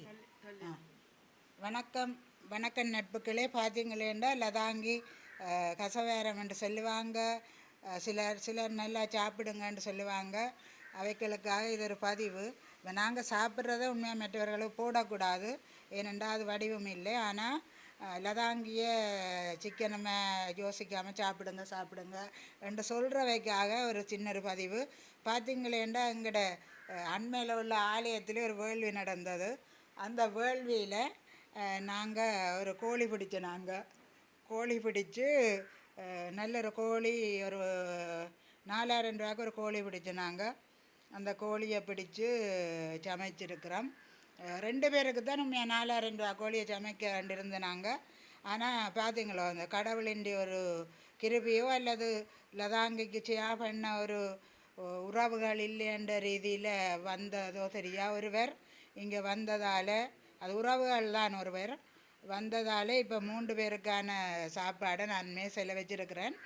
ஆ. வணக்கம் வணக்கம் நட்புகளே. பார்த்தீங்களேண்டா லதாங்கி அஹ், கசவேரம் என்று சொல்லுவாங்க. சிலர் சிலர் நல்லா சாப்பிடுங்கன்னு சொல்லுவாங்க. அவைகளுக்காக இது ஒரு பதிவு. இப்போ நாங்கள் சாப்பிட்றத உண்மையாக மற்றவர்களுக்கு போடக்கூடாது. ஏனென்றால் அது வடிவம் இல்லை. ஆனால் லதாங்கிய சிக்கனமை யோசிக்காமல் சாப்பிடுங்க சாப்பிடுங்க என்று சொல்கிறவைக்காக ஒரு சின்ன ஒரு பதிவு. பார்த்தீங்களேண்டா எங்களோட அண்மையில் உள்ள ஆலயத்தில் ஒரு வேள்வி நடந்தது. அந்த வேள்வியில் நாங்கள் ஒரு கோழி பிடிச்சோம் நாங்கள் கோழி பிடிச்சு நல்ல ஒரு கோழி ஒரு நாலாயிரம் ரூபாய்க்கு ஒரு கோழி பிடிச்சோம் நாங்கள் அந்த கோழியை பிடிச்சு சமைச்சிருக்கிறோம். ரெண்டு பேருக்கு தான் நம்ம நாலாயிரம் ரூபா கோழியை சமைக்க வேண்டியிருந்தோம் நாங்கள் ஆனால் பார்த்தீங்களோ அந்த கடவுளின் ஒரு கிருபியோ அல்லது லதாங்கிக்கு சியா பண்ண ஒரு உறவுகள் இல்லைன்ற ரீதியில் வந்ததோ சரியா ஒருவர். இங்கே வந்ததால் அது உறவுகள் தான் ஒருவர் வந்ததால் இப்போ மூன்று பேருக்கான சாப்பாடை நான் மேசையில் வச்சுருக்கிறேன்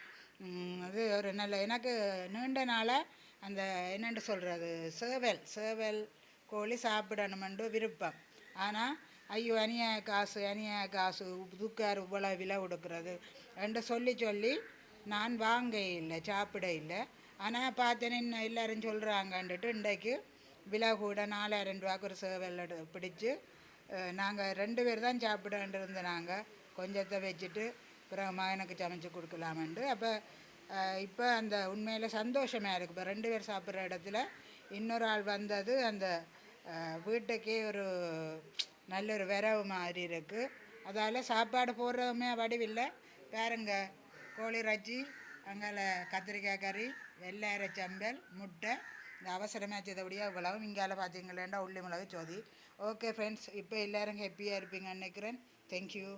அது ஒரு நல்ல எனக்கு நீண்ட நாளாக அந்த என்னென்று சொல்கிறது சேவல் சேவல் கோழி சாப்பிடணுமென்று விருப்பம். ஆனால் ஐயோ அநியாய காசு அநியாய காசு துக்கார் இவ்வளோ விலை கொடுக்குறது என்று சொல்லி சொல்லி நான் வாங்க இல்லை சாப்பிட இல்லை. ஆனால் பார்த்தேன்னு இன்னும் எல்லாரும் சொல்கிறாங்கன்ட்டு இன்றைக்கு விலை கூட நாலாயிரம் ரூபாய்க்கு ஒரு சேவல் பிடிச்சி நாங்கள் ரெண்டு பேர் தான் சாப்பிட நாங்கள் கொஞ்சத்தை வச்சுட்டு பிறகு மகனுக்கு சமைச்சு கொடுக்கலாமன்ட்டு. அப்போ இப்போ அந்த உண்மையில் சந்தோஷமாக இருக்குது இப்போ ரெண்டு பேர் சாப்பிட்ற இடத்துல இன்னொரு ஆள் வந்தது அந்த வீட்டுக்கே ஒரு நல்ல ஒரு விரவு மாதிரி இருக்குது அதால் சாப்பாடு போடுறதுமே வடிவில்லை. பாருங்க கோழி இறைச்சி அங்கால கத்திரிக்காய் கறி வெள்ளை சம்பல் முட்டை இந்த அவசரமாக செய்தபடியாக இவ்வளவும் இங்கால பார்த்தீங்களேண்டா உள்ளி மிளகு சோதி ஓகே ஃப்ரெண்ட்ஸ் இப்போ எல்லோரும் ஹாப்பியாக இருப்பீங்கன்னு நினைக்கிறேன். தேங்க்யூ